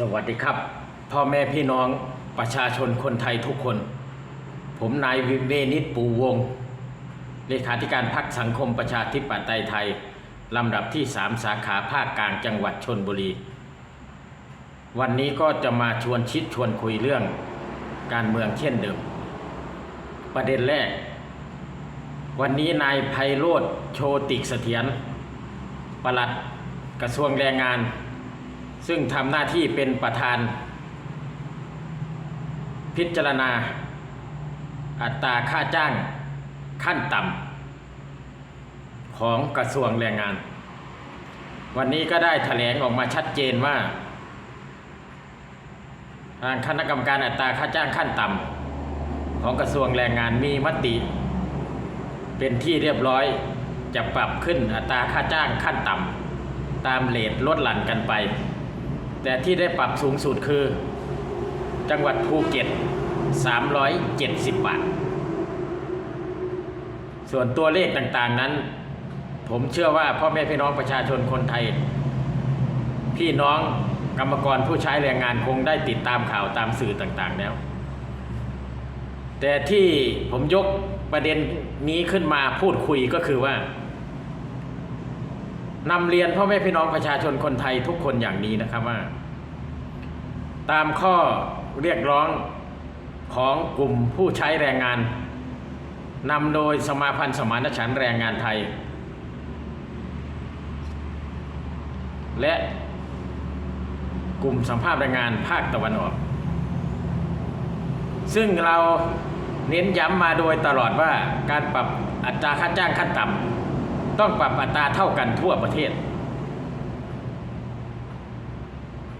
สวัสดีครับ พ่อแม่พี่น้องประชาชนคนไทยทุกคน ผมนายวิเวนิตปูวงเลขาธิการพักสังคมประชาธิปไตยไทย ลำดับที่ 3 สาขาภาคกลางจังหวัดชนบุรี วันนี้ก็จะมาชวนชิดชวนคุยเรื่องการเมืองเช่นเดิม ประเด็นแรก วันนี้นายไพโรธโชติกเสถียรปลัดกระทรวงแรงงาน ซึ่งทำหน้าที่เป็นประธาน พิจารณา อัตราค่าจ้างขั้นต่ำของกระทรวงแรงงาน วันนี้ก็ได้แถลงออกมาชัดเจนว่า ทางคณะกรรมการอัตราค่าจ้างขั้นต่ำของกระทรวงแรงงานมีมติ เป็นที่เรียบร้อยจะปรับขึ้นอัตราค่าจ้างขั้นต่ำตามเลทลดหลั่นกันไป แต่ที่ได้ปรับสูงสุดคือ จังหวัดภูเก็ต 370 บาท ส่วนตัวเลขต่างๆนั้น ผมเชื่อว่าพ่อแม่พี่น้องประชาชนคนไทย พี่น้องกรรมกรผู้ใช้แรงงานคงได้ติดตามข่าวตามสื่อต่างๆแล้ว แต่ที่ผมยกประเด็นนี้ขึ้นมาพูดคุยก็คือว่า นำเรียนพ่อแม่พี่น้องประชาชนคนไทยทุกคนอย่างนี้นะครับว่า ตามข้อเรียกร้องของกลุ่มผู้ใช้แรงงานนำโดยสมาพันธ์สมานฉันแรงงานไทย และกลุ่มสัมภาษณ์แรงงานภาคตะวันออก ซึ่งเราเน้นย้ำมาโดยตลอดว่าการปรับอัตราค่าจ้างขั้นต่ำ ต้องปรับอัตราเท่ากันทั่วประเทศ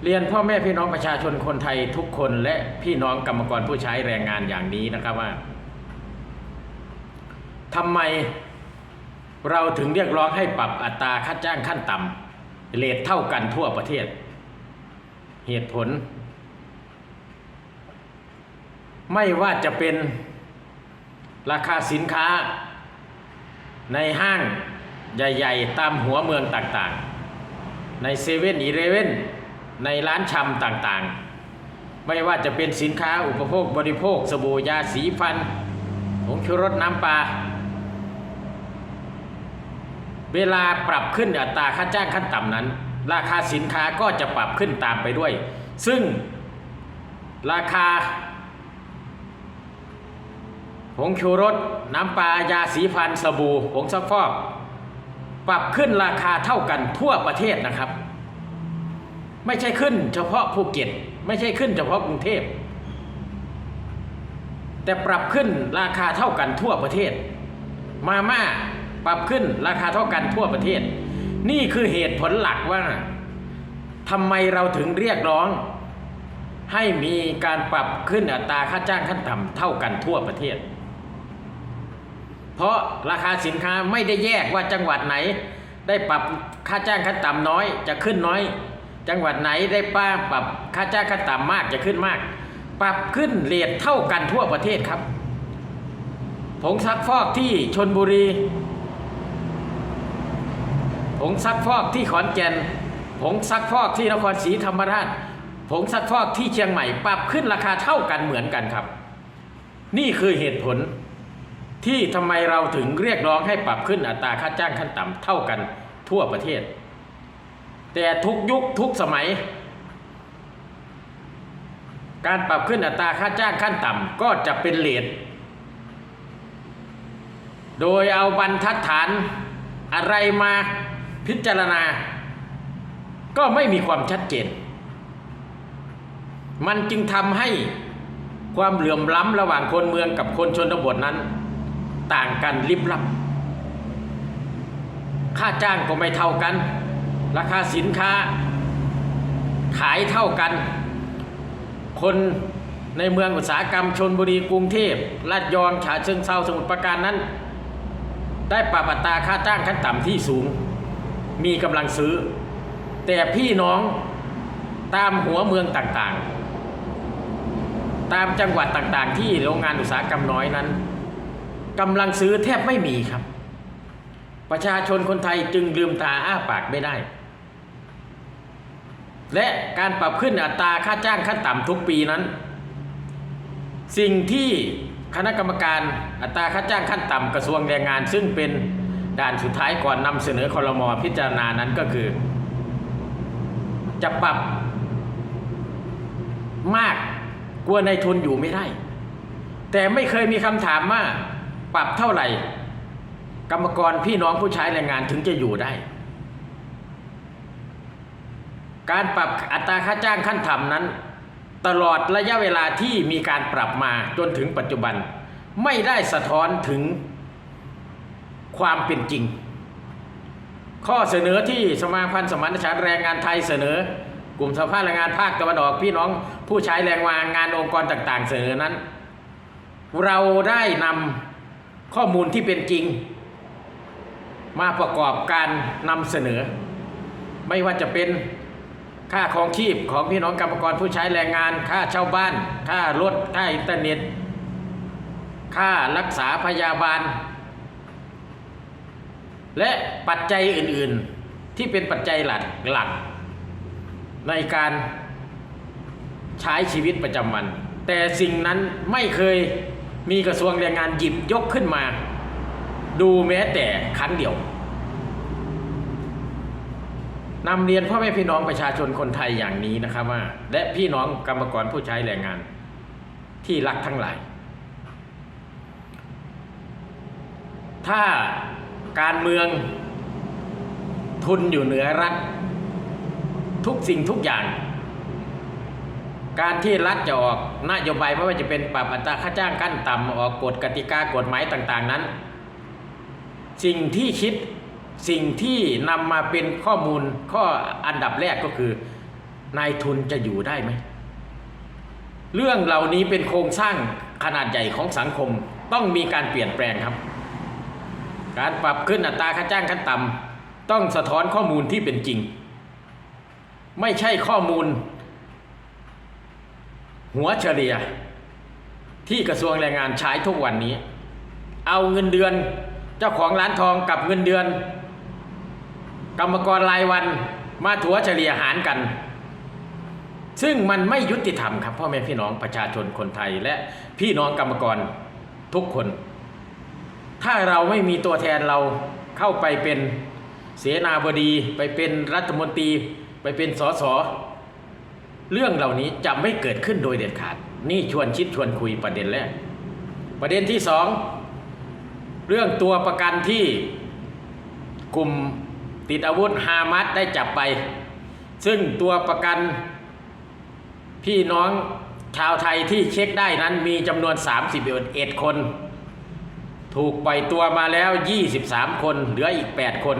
เรียนพ่อแม่พี่น้องประชาชนคนไทยทุกคนและพี่น้องกรรมกรผู้ใช้แรงงานอย่างนี้นะครับว่าทำไมเราถึงเรียกร้องให้ปรับอัตราค่าจ้างขั้นต่ำเลทเท่ากันทั่วประเทศ เหตุผล ไม่ว่าจะเป็นราคาสินค้าในห้าง ใหญ่ ๆ ตามหัวเมืองต่างๆ ในเซเว่นอีเลเว่นในร้านชำต่างๆ ไม่ว่าจะเป็นสินค้าอุปโภคบริโภค สบู่ยาสีฟันผงชูรสน้ำปลา เวลาปรับขึ้นอัตราค่าจ้างขั้นต่ำนั้น ราคาสินค้าก็จะปรับขึ้นตามไปด้วย ซึ่งราคาผงชูรสน้ำปลายาสีฟันสบู่ผงซักฟอก ปรับขึ้นราคาเท่ากันทั่วประเทศนะครับ ไม่ใช่ขึ้นเฉพาะภูเก็ต ไม่ใช่ขึ้นเฉพาะกรุงเทพ แต่ปรับขึ้นราคาเท่ากันทั่วประเทศ มาม่าปรับขึ้นราคาเท่ากันทั่วประเทศ นี่คือเหตุผลหลักว่าทำไมเราถึงเรียกร้อง ให้มีการปรับขึ้นอัตราค่าจ้างขั้นต่ำเท่ากันทั่วประเทศ เพราะราคาสินค้าไม่ได้แยกว่าจังหวัดไหน ได้ปรับค่าจ้างขั้นต่ำน้อยจะขึ้นน้อย จังหวัดไหนได้ป้าปรับค่าจ้างขั้นต่ำมากจะขึ้นมาก ปรับขึ้นเรทเท่ากันทั่วประเทศครับ ผงซักฟอกที่ชนบุรี ผงซักฟอกที่ขอนแก่น ผงซักฟอกที่นครศรีธรรมราช ผงซักฟอกที่เชียงใหม่ ปรับขึ้นราคาเท่ากันเหมือนกันครับ นี่คือเหตุผล ที่ทำไมเราถึงเรียกร้องให้ปรับขึ้นอัตราค่าจ้างขั้นต่ำเท่ากันทั่วประเทศ แต่ทุกยุคทุกสมัย การปรับขึ้นอัตราค่าจ้างขั้นต่ำก็จะเป็นเลทโดยเอาบรรทัดฐานอะไรมาพิจารณา ก็ไม่มีความชัดเจน มันจึงทำให้ความเหลื่อมล้ำระหว่างคนเมืองกับคนชนบทนั้น ต่างกันลิบลับ ค่าจ้างก็ไม่เท่ากัน ราคาสินค้า ขายเท่ากัน คนในเมืองอุตสาหกรรมชนบุรีกรุงเทพลาดยองฉะเชิงเซาสมุทรปราการนั้น ได้ปรับอัตราค่าจ้างขั้นต่ำที่สูง มีกำลังซื้อ แต่พี่น้องตามหัวเมืองต่างๆ ตามจังหวัดต่างๆ ที่โรงงานอุตสาหกรรมน้อยนั้น กำลังซื้อแทบไม่มีครับ ประชาชนคนไทยจึงลืมตาอ้าปากไม่ได้ และการปรับขึ้นอัตราค่าจ้างขั้นต่ำทุกปีนั้น สิ่งที่คณะกรรมการอัตราค่าจ้างขั้นต่ำกระทรวงแรงงาน ซึ่งเป็นด่านสุดท้ายก่อนนำเสนอคอรมอพิจารณานั้นก็คือ จะปรับมากกลัวในายทุนอยู่ไม่ได้ แต่ไม่เคยมีคำถามว่า ปรับเท่าไหร่ กรรมกรพี่น้องผู้ใช้แรงงานถึงจะอยู่ได้ การปรับอัตราค่าจ้างขั้นต่ำนั้น ตลอดระยะเวลาที่มีการปรับมาจนถึงปัจจุบัน ไม่ได้สะท้อนถึงความเป็นจริง ข้อเสนอที่สมาพันธ์สมานฉันท์แรงงานไทยเสนอ กลุ่มสภาพแรงงานภาคตะวันออกพี่น้องผู้ใช้แรงงานงานองค์กรต่าง ๆ เสนอนั้น เราได้นำ ข้อมูลที่เป็นจริง มาประกอบการนำเสนอ ไม่ว่าจะเป็นค่าครองชีพของพี่น้องกรรมกรผู้ใช้แรงงาน ค่าเช่าบ้าน ค่ารถค่าอินเทอร์เน็ต ค่ารักษาพยาบาล และปัจจัยอื่นๆที่เป็นปัจจัยหลักหลัก ในการใช้ชีวิตประจำวัน แต่สิ่งนั้นไม่เคย มีกระทรวงแรงงานหยิบยกขึ้นมา ดูแม้แต่ครั้งเดียวนำเรียนพ่อแม่พี่น้องประชาชนคนไทยอย่างนี้นะครับว่า และพี่น้องกรรมกรผู้ใช้แรงงานที่รักทั้งหลาย ถ้าการเมืองทุนอยู่เหนือรัฐ ทุกสิ่งทุกอย่าง การที่รัฐจะออกนโยบายไม่ว่าจะเป็นปรับอัตราค่าจ้างขั้นต่ำออกกฎกติกากฎหมายต่างๆนั้น สิ่งที่คิดสิ่งที่นำมาเป็นข้อมูลข้ออันดับแรกก็คือนายทุนจะอยู่ได้ไหม เรื่องเหล่านี้เป็นโครงสร้างขนาดใหญ่ของสังคมต้องมีการเปลี่ยนแปลงครับ การปรับขึ้นอัตราค่าจ้างขั้นต่ำต้องสะท้อนข้อมูลที่เป็นจริง ไม่ใช่ข้อมูล หัวเฉลี่ย ที่กระทรวงแรงงานใช้ทุกวันนี้ เอาเงินเดือนเจ้าของร้านทองกับเงินเดือน กรรมกรรายวันมาถัวเฉลี่ยหารกัน ซึ่งมันไม่ยุติธรรมครับพ่อแม่พี่น้องประชาชนคนไทยและพี่น้องกรรมกรทุกคน ถ้าเราไม่มีตัวแทนเราเข้าไปเป็นเสนาบดีไปเป็นรัฐมนตรีไปเป็นสส เรื่องเหล่านี้จะไม่เกิดขึ้นโดยเด็ดขาด นี่ชวนคิดชวนคุยประเด็นแรก ประเด็นที่สองเรื่องตัวประกันที่กลุ่มติดอาวุธฮามัสได้จับไป ซึ่งตัวประกันพี่น้องชาวไทยที่เช็คได้นั้นมีจำนวน 31 คน ถูกปล่อยตัวมาแล้ว 23 คน เหลืออีก 8 คน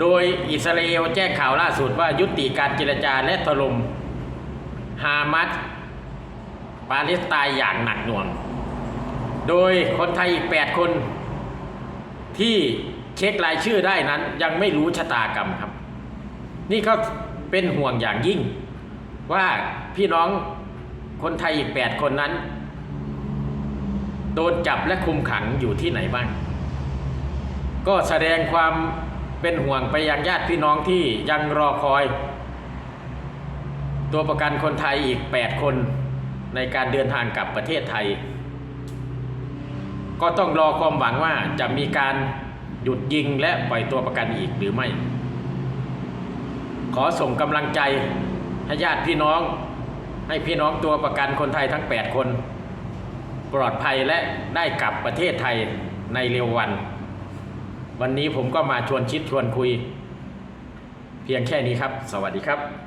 โดยอิสราเอลแจ้งข่าวล่าสุดว่ายุติการเจรจาและถล่ม ฮามัสปาเลสไตน์อย่างหนักหน่วง โดยคนไทยอีก 8 คน ที่เช็ครายชื่อได้นั้น ยังไม่รู้ชะตากรรมครับ นี่ก็เป็นห่วงอย่างยิ่ง ว่าพี่น้องคนไทยอีก 8 คนนั้น โดนจับและคุมขังอยู่ที่ไหนบ้าง ก็แสดงความเป็นห่วงไปยังญาติพี่น้องที่ยังรอคอย ตัวประกันคนไทยอีก 8 คนในการเดินทางกลับประเทศไทย ก็ต้องรอความหวังว่าจะมีการหยุดยิงและปล่อยตัวประกันอีกหรือไม่ ขอส่งกำลังใจให้ญาติพี่น้อง ให้พี่น้องตัวประกันคนไทยทั้ง 8 คน ปลอดภัยและได้กลับประเทศไทยในเร็ววัน วันนี้ผมก็มาชวนชิดชวนคุย เพียงแค่นี้ครับ สวัสดีครับ